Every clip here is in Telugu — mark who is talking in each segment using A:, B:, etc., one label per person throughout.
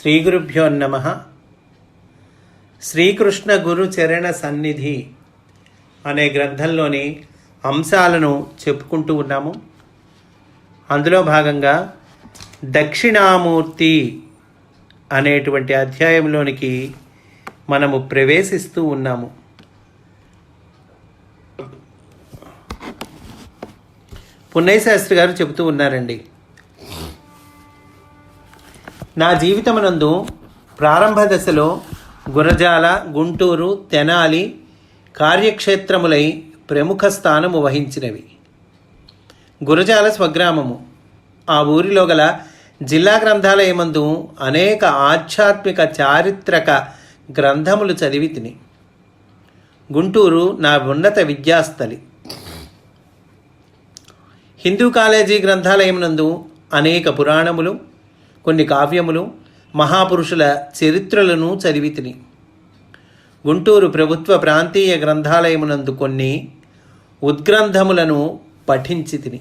A: శ్రీ గురుభ్యో నమ. శ్రీకృష్ణ గురు చరణ సన్నిధి అనే గ్రంథంలోని అంశాలను చెప్పుకుంటూ ఉన్నాము. అందులో భాగంగా దక్షిణామూర్తి అనేటువంటి అధ్యాయంలోనికి మనము ప్రవేశిస్తూ ఉన్నాము. పున్నయ్య శాస్త్రి గారు చెబుతూ ఉన్నారండి. నా జీవితమునందు ప్రారంభ దశలో గురజాల గుంటూరు తెనాలి కార్యక్షేత్రములై ప్రముఖ స్థానము వహించినవి. గురజాల స్వగ్రామము. ఆ ఊరిలో గల జిల్లా గ్రంథాలయమందు అనేక ఆధ్యాత్మిక చారిత్రక గ్రంథములు చదివి తిని. గుంటూరు నా ఉన్నత విద్యాస్థలి. హిందూ కాలేజీ గ్రంథాలయమునందు అనేక పురాణములు కొన్ని కావ్యములు మహాపురుషుల చరిత్రలను చదివి తిని గుంటూరు ప్రభుత్వ ప్రాంతీయ గ్రంథాలయమునందు కొన్ని ఉద్గ్రంథములను పఠించి తిని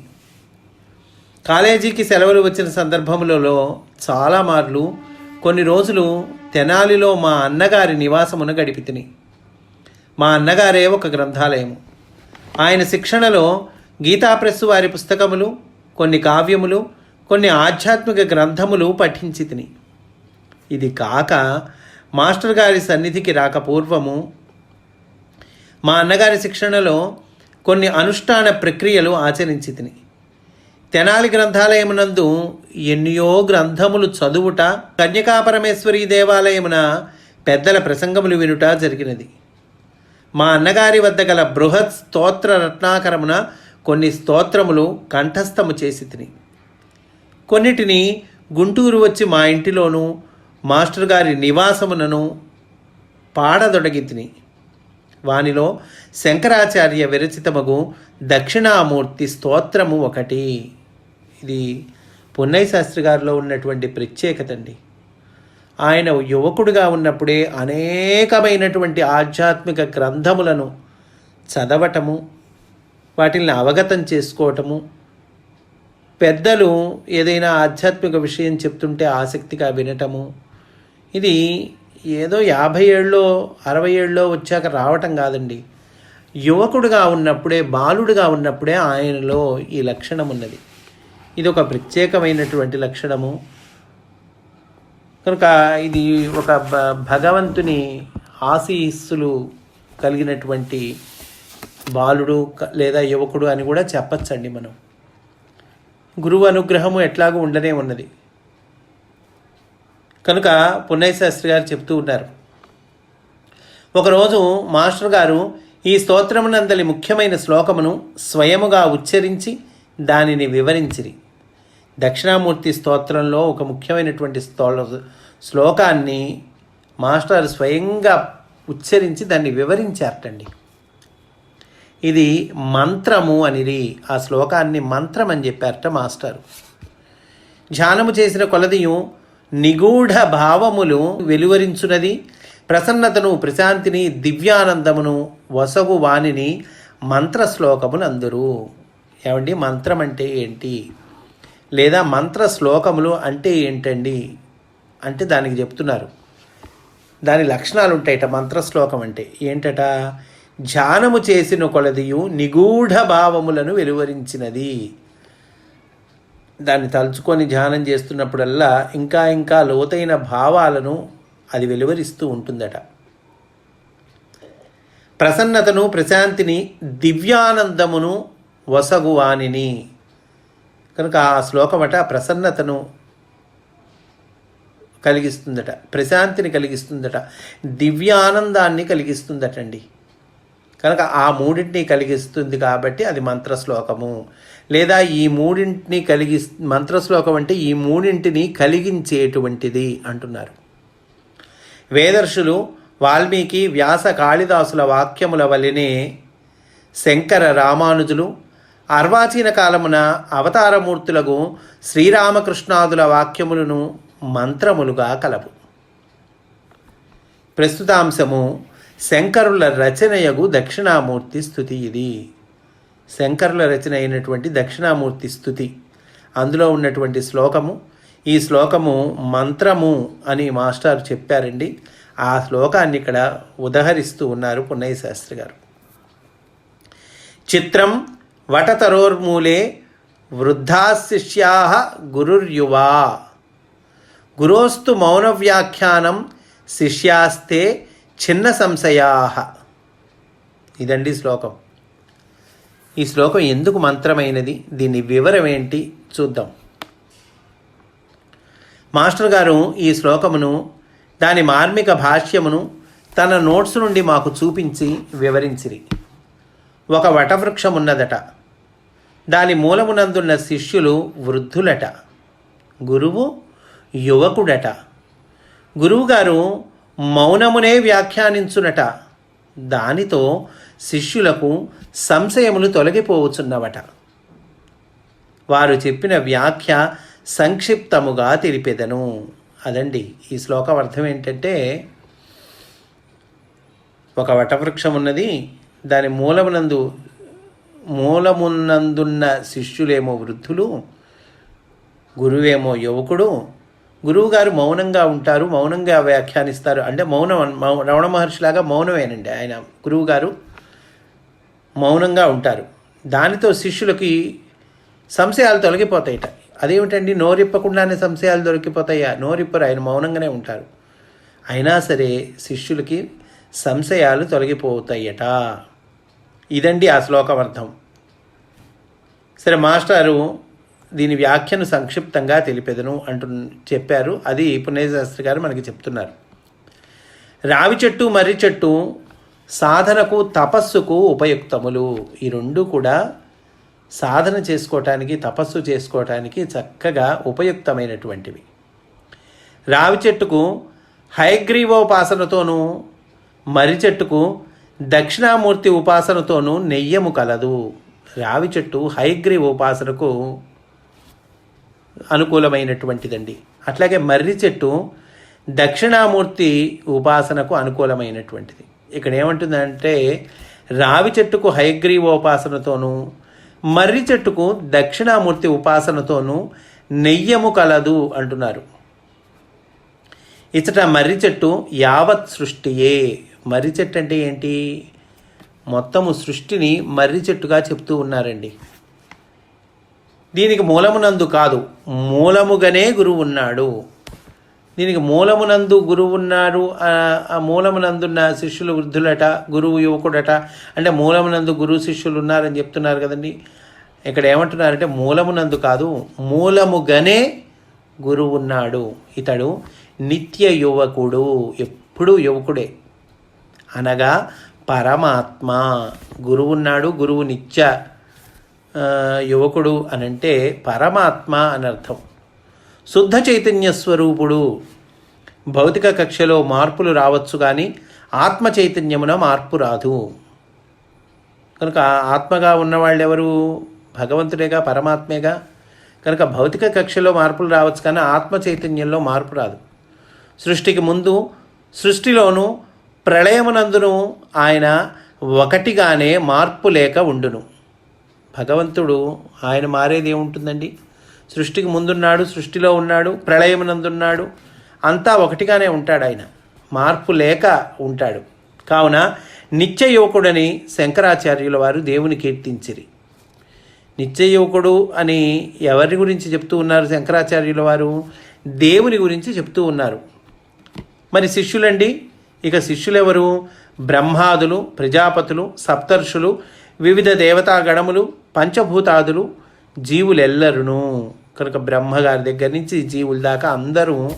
A: కాలేజీకి సెలవులు వచ్చిన సందర్భములలో చాలా మార్లు కొన్ని రోజులు తెనాలిలో మా అన్నగారి నివాసమున గడిపి తిని మా అన్నగారే ఒక గ్రంథాలయము. ఆయన శిక్షణలో గీతాప్రెస్సు వారి పుస్తకములు కొన్ని కావ్యములు కొన్ని ఆధ్యాత్మిక గ్రంథములు పఠించి తిని. ఇది కాక మాస్టర్ గారి సన్నిధికి రాక పూర్వము మా అన్నగారి శిక్షణలో కొన్ని అనుష్ఠాన ప్రక్రియలు ఆచరించి తిని. తెనాలి గ్రంథాలయమునందు ఎన్నో గ్రంథములు చదువుట కన్యకాపరమేశ్వరి దేవాలయమున పెద్దల ప్రసంగములు వినుట జరిగినది. మా అన్నగారి వద్ద గల బృహత్ స్తోత్ర రత్నాకరమున కొన్ని స్తోత్రములు కంఠస్థము చేసి తిని. కొన్నిటిని గుంటూరు వచ్చి మా ఇంటిలోనూ మాస్టర్ గారి నివాసమునను పాడదొడగి తిని వానిలో శంకరాచార్య విరచితమగు దక్షిణామూర్తి స్తోత్రము ఒకటి. ఇది పున్నయ్య శాస్త్రి గారిలో ఉన్నటువంటి ప్రత్యేకత అండి ఆయన యువకుడిగా ఉన్నప్పుడే అనేకమైనటువంటి ఆధ్యాత్మిక గ్రంథములను చదవటము వాటిని అవగతం చేసుకోవటము పెద్దలు ఏదైనా ఆధ్యాత్మిక విషయం చెప్తుంటే ఆసక్తిగా వినటము ఇది ఏదో యాభై ఏళ్ళలో అరవై ఏళ్ళలో వచ్చాక రావటం కాదండి. యువకుడుగా ఉన్నప్పుడే బాలుడుగా ఉన్నప్పుడే ఆయనలో ఈ లక్షణం ఉన్నది. ఇది ఒక ప్రత్యేకమైనటువంటి లక్షణము. కనుక ఇది ఒక భ- భగవంతుని ఆశీస్సులు కలిగినటువంటి బాలుడు లేదా యువకుడు అని కూడా చెప్పచ్చండి మనం. గురువు అనుగ్రహము ఎట్లాగూ ఉండనే ఉన్నది. కనుక పున్నయ్య శాస్త్రి గారు చెప్తూ ఉన్నారు. ఒకరోజు మాస్టర్ గారు ఈ స్తోత్రమునందలి ముఖ్యమైన శ్లోకమును స్వయముగా ఉచ్చరించి దానిని వివరించిరి. దక్షిణామూర్తి స్తోత్రంలో ఒక ముఖ్యమైనటువంటి sto శ్లోకాన్ని మాస్టర్ స్వయంగా ఉచ్చరించి దాన్ని వివరించారటండి. ఇది మంత్రము అనిరి. ఆ శ్లోకాన్ని మంత్రం అని చెప్పారట మాస్టారు. ధ్యానము చేసిన కొలదియు నిగూఢ భావములు వెలువరించున్నది ప్రసన్నతను ప్రశాంతిని దివ్యానందమును వసవు వాణిని మంత్ర శ్లోకములందరూ ఏమండి? మంత్రం అంటే ఏంటి? లేదా మంత్ర శ్లోకములు అంటే ఏంటండి? అంటే దానికి చెప్తున్నారు. దాని లక్షణాలు ఉంటాయట మంత్రశ్లోకం అంటే. ఏంటట? ధ్యానము చేసిన కొలదియు నిగూఢ భావములను వెలువరించినది. దాన్ని తలుచుకొని ధ్యానం చేస్తున్నప్పుడల్లా ఇంకా ఇంకా లోతైన భావాలను అది వెలువరిస్తూ ఉంటుందట. ప్రసన్నతను ప్రశాంతిని దివ్యానందమును వసగువానిని. కనుక ఆ శ్లోకమట ప్రసన్నతను కలిగిస్తుందట ప్రశాంతిని కలిగిస్తుందట దివ్యానందాన్ని కలిగిస్తుందటండి. కనుక ఆ మూడింటిని కలిగిస్తుంది కాబట్టి అది మంత్రశ్లోకము. లేదా ఈ మూడింటిని కలిగి మంత్రశ్లోకం అంటే ఈ మూడింటిని కలిగించేటువంటిది అంటున్నారు. వేదర్షులు వాల్మీకి వ్యాస కాళిదాసుల వాక్యముల వలనే శంకర రామానుజులు అర్వాచీన కాలమున అవతారమూర్తులకు శ్రీరామకృష్ణాదుల వాక్యములను మంత్రములుగా కలవు. ప్రస్తుతాంశము శంకరుల రచనయగు దక్షిణామూర్తి స్థుతి ఇది. శంకరుల రచన అయినటువంటి దక్షిణామూర్తి స్థుతి. అందులో ఉన్నటువంటి శ్లోకము ఈ శ్లోకము మంత్రము అని మాస్టారు చెప్పారండి. ఆ శ్లోకాన్ని ఇక్కడ ఉదహరిస్తూ ఉన్నారు పున్నయ్య శాస్త్రి గారు. చిత్రం వటతరోర్మూలే వృద్ధాశిష్యా గురుర్యువా. గురోస్తు మౌనవ్యాఖ్యానం శిష్యాస్తే చిన్న సంశయాహ. ఇదండి శ్లోకం. ఈ శ్లోకం ఎందుకు మంత్రమైనది? దీని వివరం ఏంటి? చూద్దాం. మాస్టర్ గారు ఈ శ్లోకమును దాని మార్మిక భాష్యమును తన నోట్స్ నుండి మాకు చూపించి వివరించిరి. ఒక వటవృక్షం ఉన్నదట దాని మూలమునందున్న శిష్యులు వృద్ధులట. గురువు యువకుడట. గురువుగారు మౌనమునే వ్యాఖ్యానించునట. దానితో శిష్యులకు సంశయములు తొలగిపోవచ్చున్నవట. వారు చెప్పిన వ్యాఖ్య సంక్షిప్తముగా తెలిపెదను. అదండి ఈ శ్లోకం అర్థం ఏంటంటే ఒక వటవృక్షం ఉన్నది దాని మూలమునందు మూలమున్నందున్న శిష్యులేమో వృద్ధులు గురువేమో యువకుడు గురువుగారు మౌనంగా ఉంటారు మౌనంగా వ్యాఖ్యానిస్తారు. అంటే మౌనం రమణ మహర్షిలాగా మౌనమేనండి ఆయన. గురువుగారు మౌనంగా ఉంటారు. దానితో శిష్యులకి సంశయాలు తొలగిపోతాయిట. అదేమిటండి? నోరిప్పకుండానే సంశయాలు దొరికిపోతాయా? నోరిప్పరు. ఆయన మౌనంగానే ఉంటారు. అయినా సరే శిష్యులకి సంశయాలు తొలగిపోతాయట. ఇదండి ఆ శ్లోకం అర్థం సరే మాస్టారు దీని వ్యాఖ్యను సంక్షిప్తంగా తెలిపెదను అంటు చెప్పారు. అది పుణ్యశాస్త్రి గారు మనకి చెప్తున్నారు. రావి చెట్టు మర్రి చెట్టు సాధనకు తపస్సుకు ఉపయుక్తములు. ఈ రెండు కూడా సాధన చేసుకోవటానికి తపస్సు చేసుకోవటానికి చక్కగా ఉపయుక్తమైనటువంటివి. రావి చెట్టుకు హైగ్రీవోపాసనతోనూ మర్రి చెట్టుకు దక్షిణామూర్తి ఉపాసనతోనూ నెయ్యము కలదు. రావి చెట్టు హయగ్రీవ ఉపాసనకు అనుకూలమైనటువంటిదండి. అట్లాగే మర్రి చెట్టు దక్షిణామూర్తి ఉపాసనకు అనుకూలమైనటువంటిది. ఇక్కడ ఏమంటుందంటే రావి చెట్టుకు హయగ్రీవోపాసనతోనూ మర్రి చెట్టుకు దక్షిణామూర్తి ఉపాసనతోనూ నెయ్యము కలదు అంటున్నారు. ఇచ్చట మర్రి చెట్టు యావత్ సృష్టియే. మర్రి చెట్టు అంటే ఏంటి? మొత్తము సృష్టిని మర్రి చెట్టుగా చెప్తూ ఉన్నారండి. దీనికి మూలమునందు కాదు మూలముగానే గురువు ఉన్నాడు. దీనికి మూలమునందు గురువు ఉన్నాడు ఆ మూలమునందున్న శిష్యులు వృద్ధులట గురువు యువకుడట అంటే మూలమునందు గురువు శిష్యులు ఉన్నారని చెప్తున్నారు కదండి. ఇక్కడ ఏమంటున్నారంటే మూలమునందు కాదు మూలముగానే గురువు ఉన్నాడు. ఇతడు నిత్య యువకుడు ఎప్పుడూ యువకుడే. అనగా పరమాత్మ. గురువు ఉన్నాడు గురువు నిత్య. యువకుడు అనంటే పరమాత్మ అని అర్థం. శుద్ధ చైతన్య స్వరూపుడు. భౌతిక కక్షలో మార్పులు రావచ్చు కానీ ఆత్మ చైతన్యమున మార్పు రాదు. కనుక ఆత్మగా ఉన్నవాళ్ళు ఎవరు భగవంతుడేగా? పరమాత్మేగా? కనుక భౌతిక కక్షలో మార్పులు రావచ్చు కానీ ఆత్మ చైతన్యంలో మార్పు రాదు. సృష్టికి ముందు సృష్టిలోనూ ప్రళయమునందును ఆయన ఒకటిగానే మార్పు లేక ఉండును. భగవంతుడు ఆయన మారేది ఏముంటుందండి? సృష్టికి ముందున్నాడు సృష్టిలో ఉన్నాడు ప్రళయమునందున్నాడు అంతా ఒకటిగానే ఉంటాడు ఆయన. మార్పు లేక ఉంటాడు. కావున నిత్య యువకుడని శంకరాచార్యుల వారు దేవుని కీర్తించిరి. నిత్య యువకుడు అని ఎవరి గురించి చెప్తూ ఉన్నారు శంకరాచార్యుల వారు? దేవుని గురించి చెప్తూ ఉన్నారు. మరి శిష్యులండి ఇక శిష్యులెవరు? బ్రహ్మాదులు ప్రజాపతులు సప్తర్షులు వివిధ దేవతాగణములు పంచభూతాదులు జీవులెల్లరును. కనుక బ్రహ్మగారి దగ్గర నుంచి జీవుల దాకా అందరూ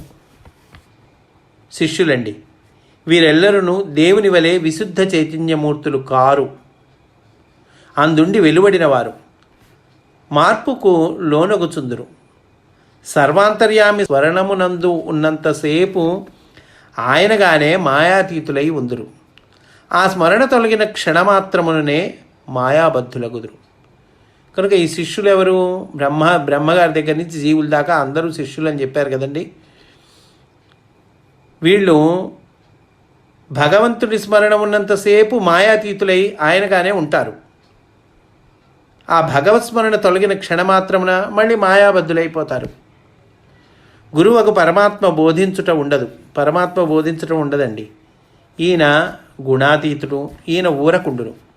A: శిష్యులండి. వీరెల్లరూ దేవుని వలె విశుద్ధ చైతన్యమూర్తులు కారు. అందుండి వెలువడిన వారు మార్పుకు లోనగుచుందురు. సర్వాంతర్యామి స్వరణమునందు ఉన్నంతసేపు ఆయనగానే మాయాతీతులై ఉందురు. ఆ స్మరణ తొలగిన క్షణమాత్రముననే మాయాబద్ధులగుదురు. కనుక ఈ శిష్యులు ఎవరు? బ్రహ్మ బ్రహ్మగారి దగ్గర నుంచి జీవుల దాకా అందరూ శిష్యులు అని చెప్పారు కదండి. వీళ్ళు భగవంతుడి స్మరణ ఉన్నంతసేపు మాయాతీతులై ఆయనగానే ఉంటారు. ఆ భగవత్ స్మరణ తొలగిన క్షణమాత్రమున మళ్ళీ మాయాబద్ధులైపోతారు. గురువుకు పరమాత్మ బోధించుట ఉండదు. పరమాత్మ బోధించటం ఉండదండి. ఈయన గుణాతీతుడు ఈయన ఊరకుండును.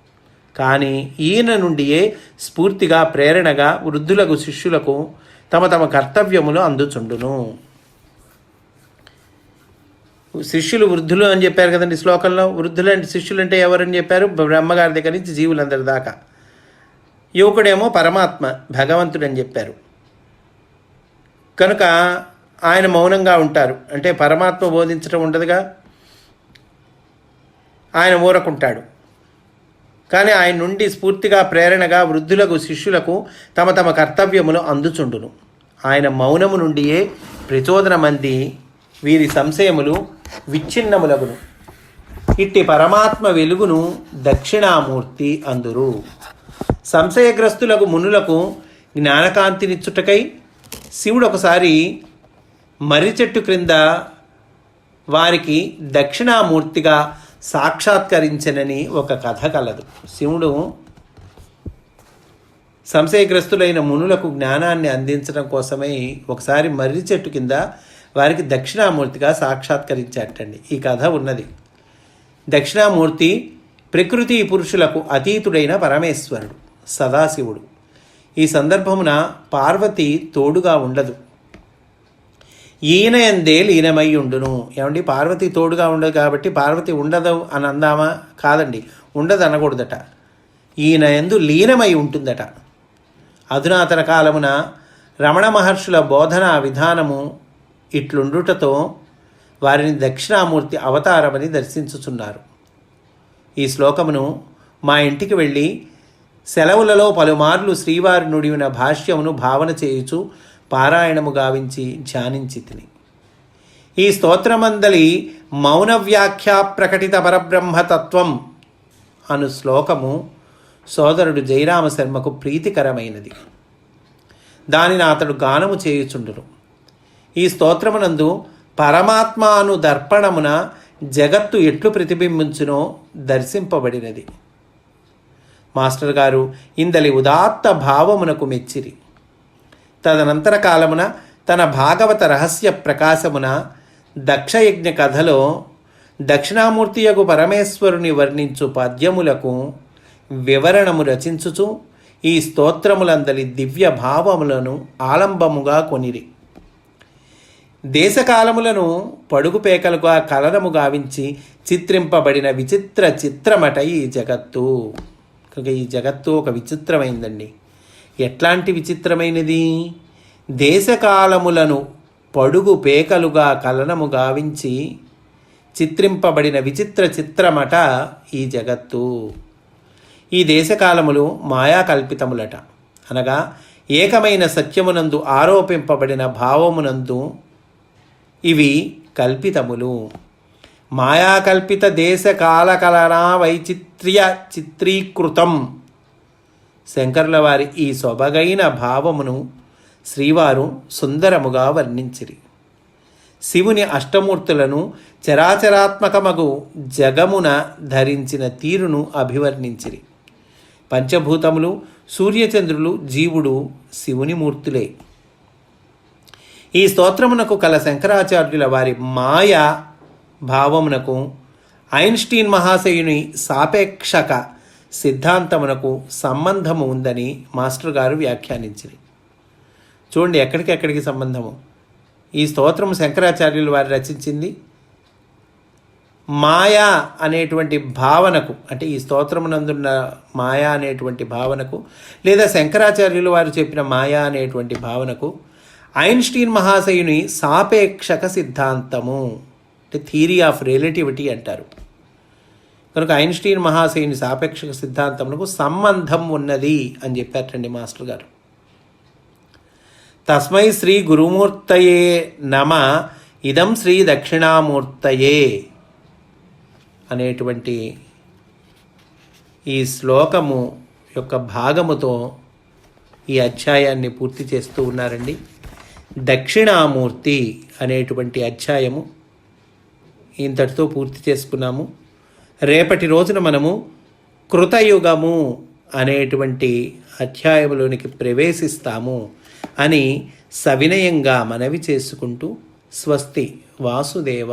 A: కానీ ఈయన నుండియే స్ఫూర్తిగా ప్రేరణగా వృద్ధులకు శిష్యులకు తమ తమ కర్తవ్యములు అందుచుండును. శిష్యులు వృద్ధులు అని చెప్పారు కదండి శ్లోకంలో. వృద్ధులు అంటే శిష్యులు అంటే ఎవరని చెప్పారు? బ్రహ్మగారి దగ్గర నుంచి జీవులందరి దాకా. యువకుడేమో పరమాత్మ భగవంతుడు అని చెప్పారు. కనుక ఆయన మౌనంగా ఉంటారు. అంటే పరమాత్మ బోధించడం ఉండదుగా? ఆయన ఊరకుంటాడు. కానీ ఆయన నుండి స్ఫూర్తిగా ప్రేరణగా వృద్ధులకు శిష్యులకు తమ తమ కర్తవ్యములు అందుచుండును. ఆయన మౌనము నుండియే ప్రచోదనమంది వీరి సంశయములు విచ్ఛిన్నములగును. ఇట్టి పరమాత్మ వెలుగును దక్షిణామూర్తి అందురు. సంశయగ్రస్తులకు మునులకు జ్ఞానకాంతినిచ్చుటకై శివుడు ఒకసారి మర్రి చెట్టు క్రింద వారికి దక్షిణామూర్తిగా సాక్షాత్కరించనని ఒక కథ కలదు. శివుడు సంశయగ్రస్తులైన మునులకు జ్ఞానాన్ని అందించడం కోసమై ఒకసారి మర్రి చెట్టు కింద వారికి దక్షిణామూర్తిగా సాక్షాత్కరించాటండి ఈ కథ ఉన్నది. దక్షిణామూర్తి ప్రకృతి పురుషులకు అతీతుడైన పరమేశ్వరుడు సదాశివుడు. ఈ సందర్భమున పార్వతి తోడుగా ఉండదు. ఈయన ఎందే లీనమై ఉండును. ఏమండి? పార్వతి తోడుగా ఉండదు కాబట్టి పార్వతి ఉండదు అని అందామా? కాదండి. ఉండదు అనకూడదట. ఈయన ఎందు లీనమై ఉంటుందట. అధునాతన కాలమున రమణ మహర్షుల బోధనా విధానము ఇట్లుండుటతో వారిని దక్షిణామూర్తి అవతారమని దర్శించుచున్నారు. ఈ శ్లోకమును మా ఇంటికి వెళ్ళి సెలవులలో పలుమార్లు శ్రీవారి నుడివిన భాష్యమును భావన చేయుచు పారాయణము గావించి ధ్యానించి తిని. ఈ స్తోత్రమందలి మౌన వ్యాఖ్యా ప్రకటిత పరబ్రహ్మతత్వం అను శ్లోకము సోదరుడు జయరామ శర్మకు ప్రీతికరమైనది. దానిని అతడు గానము చేయుచుండును. ఈ స్తోత్రమునందు పరమాత్మాను దర్పణమున జగత్తు ఎట్లు ప్రతిబింబించునో దర్శింపబడినది. మాస్టర్ గారు ఇందలి ఉదాత్త భావమునకు మెచ్చిరి. తదనంతర కాలమున తన భాగవత రహస్య ప్రకాశమున దక్షయజ్ఞ కథలో దక్షిణామూర్తియకు పరమేశ్వరుని వర్ణించు పద్యములకు వివరణము రచించుచు ఈ స్తోత్రములందలి దివ్య భావములను ఆలంబముగా కొనిరి. దేశకాలములను పడుగు పేకలుగా కలనము గావించి చిత్రింపబడిన విచిత్ర చిత్రమట ఈ జగత్తు. ఈ జగత్తు ఒక విచిత్రమైందండి. ఎట్లాంటి విచిత్రమైనది? దేశకాలములను పడుగు పేకలుగా కలనము గావించి చిత్రింపబడిన విచిత్ర చిత్రమట ఈ జగత్తు. ఈ దేశకాలములు మాయా కల్పితములట అనగా ఏకమైన సత్యమునందు ఆరోపింపబడిన భావమునందు ఇవి కల్పితములు. మాయాకల్పిత దేశకాలకలనా వైచిత్ర్య చిత్రీకృతం. శంకరుల వారి ఈ సొబగైన భావమును శ్రీవారు సుందరముగా వర్ణించిరి. శివుని అష్టమూర్తులను చరాచరాత్మకమగు జగమున ధరించిన తీరును అభివర్ణించిరి. పంచభూతములు సూర్యచంద్రులు జీవుడు శివుని మూర్తులే. ఈ స్తోత్రమునకు కల శంకరాచార్యుల వారి మాయ భావమునకు ఐన్స్టీన్ మహాశయుని సాపేక్షక సిద్ధాంతమునకు సంబంధము ఉందని మాస్టర్ గారు వ్యాఖ్యానించింది చూడండి ఎక్కడికి సంబంధము. ఈ స్తోత్రం శంకరాచార్యులు వారు రచించింది మాయా అనేటువంటి భావనకు అంటే ఈ స్తోత్రమునందున్న మాయా అనేటువంటి భావనకు లేదా శంకరాచార్యులు వారు చెప్పిన మాయా అనేటువంటి భావనకు ఐన్స్టీన్ మహాశయుని సాపేక్షక సిద్ధాంతము అంటే థీరీ ఆఫ్ రిలేటివిటీ అంటారు. కనుక ఐన్స్టీన్ మహాశయుని సాపేక్షక సిద్ధాంతమునకు సంబంధం ఉన్నది అని చెప్పారండి మాస్టర్ గారు. తస్మై శ్రీ గురుమూర్తయే నమ ఇదం శ్రీ దక్షిణామూర్తయే అనేటువంటి ఈ శ్లోకము యొక్క భాగముతో ఈ అధ్యాయాన్ని పూర్తి చేస్తూ ఉన్నారండి. దక్షిణామూర్తి అనేటువంటి అధ్యాయము ఇంతటితో పూర్తి చేసుకున్నాము. రేపటి రోజున మనము కృతయుగము అనేటువంటి అధ్యాయంలోనికి ప్రవేశిస్తాము అని సవినయంగా మనవి చేసుకుంటూ స్వస్తి వాసుదేవ.